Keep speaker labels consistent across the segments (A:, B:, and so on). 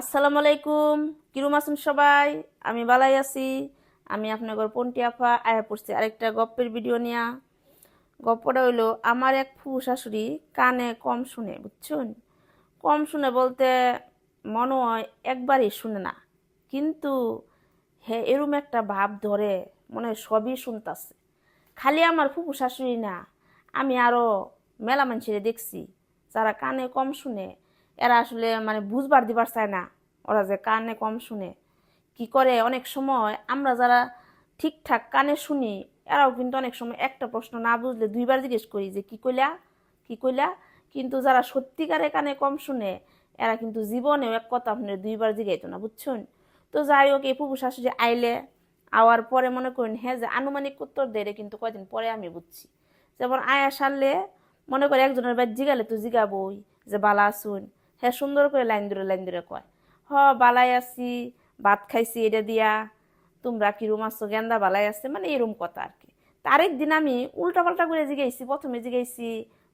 A: আসসালামু আলাইকুম। কিরম আছেন সবাই? আমি বালাই আছি। আমি আপনাদের পন্টি আফা আয়া পড়ছি আরেকটা গপ্পের ভিডিও নিয়া। গপ্পটা হইল, আমার এক ফু শাশুড়ি কানে কম শুনে, বুঝছেন? কম শুনে বলতে মনে হয় একবারই শুনে না। কিন্তু হে, এরম একটা ভাব ধরে মনে হয় সবই শুনতাছে। খালি আমার ফুফু শাশুড়ি না, আমি আরও মেলা মানুষের দেখছি, যারা কানে কম শুনে এরা আসলে মানে বুঝবার দিবার চায় না। ওরা যে কানে কম শুনে। কি করে? অনেক সময় আমরা যারা ঠিকঠাক কানে শুনি, এরাও কিন্তু অনেক সময় একটা প্রশ্ন না বুঝলে দুইবার জিজ্ঞেস করি যে, কি কইলা? কি কইলা? কিন্তু যারা সত্যিকারে কানে কম শুনে, এরা কিন্তু জীবনেও এক কথা আপনার দুইবার জিগাইতো না, বুঝছেন? তো যাই হোক, এই ফুফু শাশুড়ি আইলে আওয়ার পরে মনে করেন হ্যাঁ যে আনুমানিক উত্তর দেয় কিন্তু কয়দিন পরে আমি বুঝছি। যেমন আয়া সারলে মনে করে একজনের বাদ জিগালে তো জিগাবই, যে, বালা আসুন হ্যাঁ সুন্দর করে লাইন ধরে লাইন ধরে কয়, হ, বালাই আছি, ভাত খাইছি এটা দিয়া, তোমরা কিরম আসছো গেন্দা বালাই আছে মানে এরম কথা আর কি। তার দিন আমি উল্টা পাল্টা করে জিগাইছি প্রথমে জিগাইছি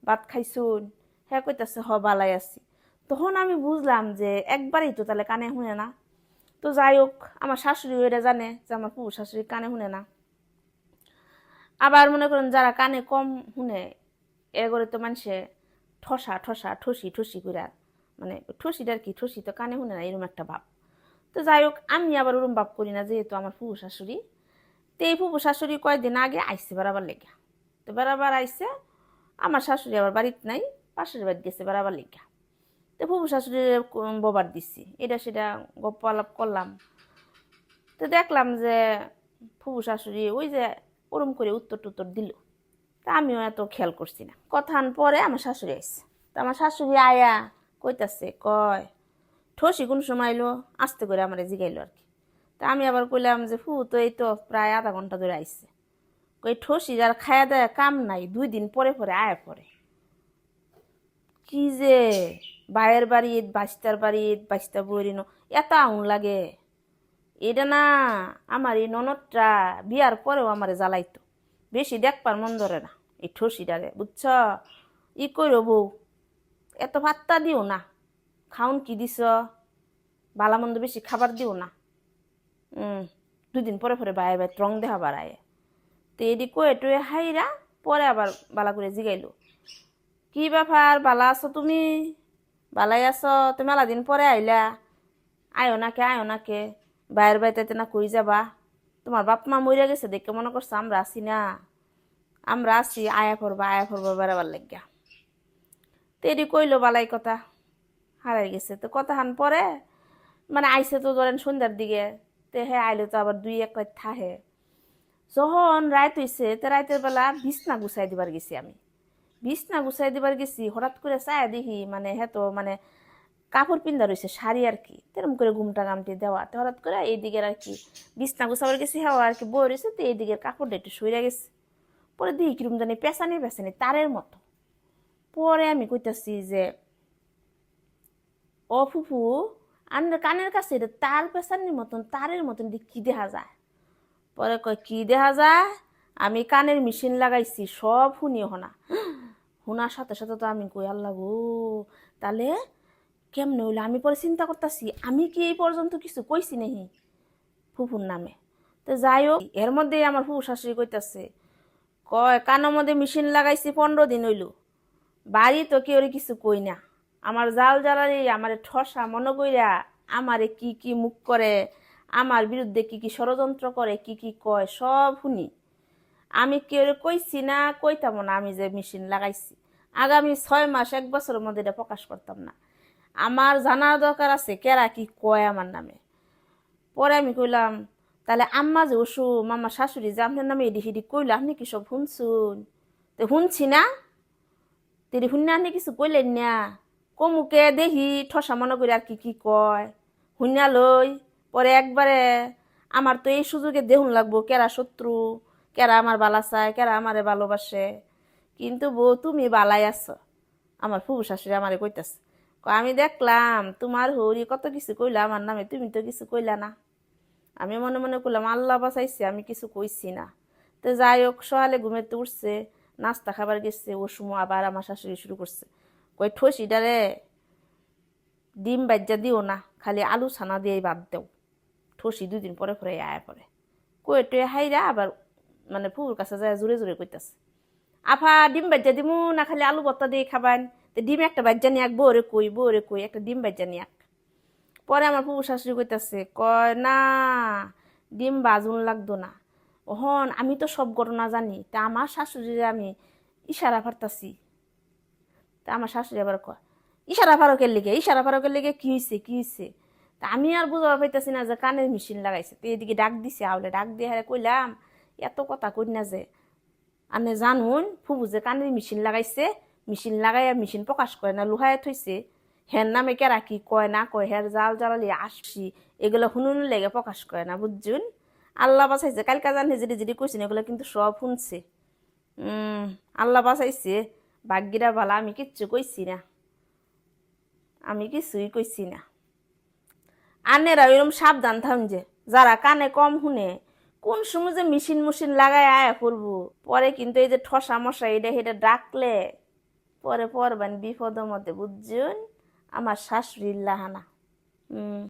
A: ভাত খাইছুন? হ্যাঁ কইতাছে, হ, বালাই আছি। তখন আমি বুঝলাম যে একবারই তো তাহলে কানে শুনে না। তো যাই হোক, আমার শাশুড়ি এটা জানে যে আমার পুরো শাশুড়ি কানে শুনে না। আবার মনে করেন যারা কানে কম শুনে এগরে তো মানুষে ঠসা ঠসা, ঠসি ঠসি করে মানে ঠসিটার কি ঠসি তো কানে শুনে না এরকম একটা ভাব। তো যাই হোক আমি আবার ওরম ভাব করি না, যেহেতু আমার ফুফু শাশুড়ি। তো এই ফুফু শাশুড়ি কয়েকদিন আগে আইসে বেড়াবার লেগে। তো বেড়াবার আইসে, আমার শাশুড়ি আবার বাড়িতে নাই, পাশের বাড়ি গেছে বেড়াবার লেগে। তো ফুফু শাশুড়ির ববার দিছি, এটা সেটা গপ্প আলাপ করলাম। তো দেখলাম যে ফুফু শাশুড়ি ওই যে ওরম করে উত্তর টুত্তর দিল। তা আমিও এত খেয়াল করছি না। কথান পরে আমার শাশুড়ি আইসে। তা আমার শাশুড়ি আয়া কইতাছে, কয় ঠসি কোন সময় এলো আস্তে করে আমার জিগাইলো আর কি তা আমি আবার কইলাম যে, ফু, তো এই তো প্রায় আধা ঘণ্টা ধরে আইসে কই ঠসি যার খায়া দেয় কাম নাই, দুই দিন পরে পরে আয়া পরে। কি যে বায়ের বাড়িত বাস্তার বাড়িত বাস্তা বইরিনো এত আউন লাগে। এটা না আমার এই ননদটা বিয়ার পরেও আমারে জ্বালাইতো। বেশি দেখবার মন ধরে না, এই ঠসিটারে বুঝছ? ই কইরো বউ এত ভাতটা দিও না। খাউন কি দিছ? বালা মন্দ বেশি খাবার দিও না। দুদিন পরে পরে বায়ে বাই রং দেহা বাড়ায়। তো এদি কয়ে টয়ে হাইরা পরে আবার বালা করে জিগাইলো। কি ব্যাপার, বালা আছো তুমি? বালাই আছো? তো মেলা দিন পরে আইলা। আয়ো নাকে আয়ো নাকে। বাইরের বাড়িতে না কই যাবা? তোমার বাপ মা মরে গেছে দেখে মনে করছ আমরা আছি না। আমরা আছি, আয়া করবা আয়া করবা বেড়াবার লাগিয়া। তো এটি কইলো বালাই কথা। হারাই গেছে। তো কথা হান পরে মানে আইসে তো ধরেন সন্ধ্যার দিকে, তে হ্যাঁ আইলে তো আবার দুই এক রাত থাহে। যখন রাত হইছে, তো রাতের বেলা বিছনা গুছাই দিবার গেছি আমি। বিছনা গুছাই দিবার গেছি, হঠাৎ করে চায় দেখি মানে হ্যাঁ তো মানে কাপড় পিন্দা রয়েছে শাড়ি আর কি। তেরম করে ঘুমটা গামটি দেওয়া। তো হঠাৎ করে এই দিকের আর কি বিছনা গুছাবার গেছি হ্যাঁ আর কি বই রয়েছে তো এই দিকের কাপড়টা একটু সইরা গেছে। পরে দেখি কিরম জানি পেঁচানি পেঁচানি, তারের মতো। পরে আমি কইতাছি যে, ও ফুফু কানের কাছে এটা পেশানির মতন, তারের মতন কি দেখা যায়? পরে কয়, কি দেখা যায়? আমি কানের মেশিন লাগাইছি, সব শুনি হনা। শোনার সাথে সাথে তো আমি কই, আল্লাহ গো, তাহলে কেমনে হইল? আমি পরে চিন্তা করতেছি, আমি কি এই পর্যন্ত কিছু কইছি নাহি ফুফুর নামে। তো যাই হোক এর মধ্যেই আমার ফুফু শাশুড়ি কইতাছে, কয়, কানের মধ্যে মেশিন লাগাইছি, পনেরো দিন হইল। বাড়ি তো কেউ কিছু কই না। আমার জাল জ্বালারি আমার ঠসা মনে কইরা আমারে কি কি মুখ করে, আমার বিরুদ্ধে কি কি ষড়যন্ত্র করে, কি কি কয়, সব শুনি। আমি কেউ কইছি না কইতাম না আমি যে মেশিন লাগাইছি। আগামী ছয় মাস, এক বছরের মধ্যে এটা প্রকাশ করতাম না। আমার জানার দরকার আছে কেরা কি কয় আমার নামে। পরে আমি কইলাম, তাহলে আম্মা যে ওসু মামা শাশুড়ি যে আপনার নামে এডি হিডি কইলো, আপনি কি সব শুনছুন? তো শুনছি না। তেরি শুনে আপনি কিছু কইলেন না। কমুকে দেখি ঠসা মনে করে আর কি কি কয়। শুনিয়া লই, পরে একবারে আমার তো এই সুযোগে দেহুন লাগবো, কেরা শত্রু, কেরা আমার বালা চায়, কেরা আমারে ভালোবাসে। কিন্তু বউ, তুমি বালাই আছো। আমার ফুবু শাশুড়ি আমারে কইতাছে আমি দেখলাম তোমার হরি কত কিছু কইলা আমার নামে, তুমি তো কিছু কইলা না। আমি মনে মনে করলাম আল্লাহ বাঁচাইছে, আমি কিছু কইছি না। তো যাই হোক, সকালে ঘুমেতে উঠছে। নাস্তা খাবার গেছে ও সময় আবার আমার শাশুড়ি শুরু করছে। কই ঠসিডারে ডিম বাজ্যা দিও না, খালি আলু ছানা দিয়েই বাদ দেও। ঠসি দুদিন পরে পরে আয়া পরে। কই টয়ে হাইরা আবার মানে ফুর কাছে যায়, জোরে জোরে কইতাছে। আফা, ডিম বাজ্যা দিমু না, খালি আলু ভর্তা দিয়ে খাবান। তো ডিম একটা বাজ্যা নিয়াক, বউরে কই বউরে কই, একটা ডিম বাজ্যা নিয়াক। পরে আমার ফুফু শাশুড়ি কইতাছে, কয়, না, ডিম বাজুন লাগতো না। ওহন, আমি তো সব ঘটনা জানি। তা আমার শাশুড়িরে আমি ইশারা ফারতাছি তা আমার শাশুড়ি আবার কয়, ইশারা ফারকের লিগে? ইশারা ফারকের লিগে? কি হয়েছে কি হয়েছে তা আমি আর বুঝতে পাইতেছি না যে কানের মেশিন লাগাইছে। তো এদিকে ডাক দিছে আউলে, ডাক দিয়ে হারে কইলাম, এত কথা কই না যে, আনে জানুন ফুবু যে কানের মেশিন লাগাইছে, মেশিন লাগাইয়া মেশিন প্রকাশ করে না, লুহায় থইছে। হের নামে কেরা কি কয় না কয়, হের জাল জ্বালালি আসছি, এগুলো শুনুন লেগে প্রকাশ করে না, বুঝছুন? আল্লাহ বাঁচাইছে। কালকা জান হিজিরি জিরি কইছেন, এগুলো কিন্তু সব শুনছে। আল্লাহ বাঁচাইছে ভাগ্যিরা ভালা, আমি কিচ্ছু কইছি না। আমি কিছুই কইছি না। আনেরা এরকম সাবধান থাম যে যারা কানে কম শুনে। কোন সময় যে মেশিন মুশিন লাগায় আয়া পড়ব। পরে কিন্তু এই যে ঠসা মশা এটা সেটা ডাকলে। পরে পরবেন বিপদের মতে বুঝছেন? আমার শাশুড়ির লাহানা। হুম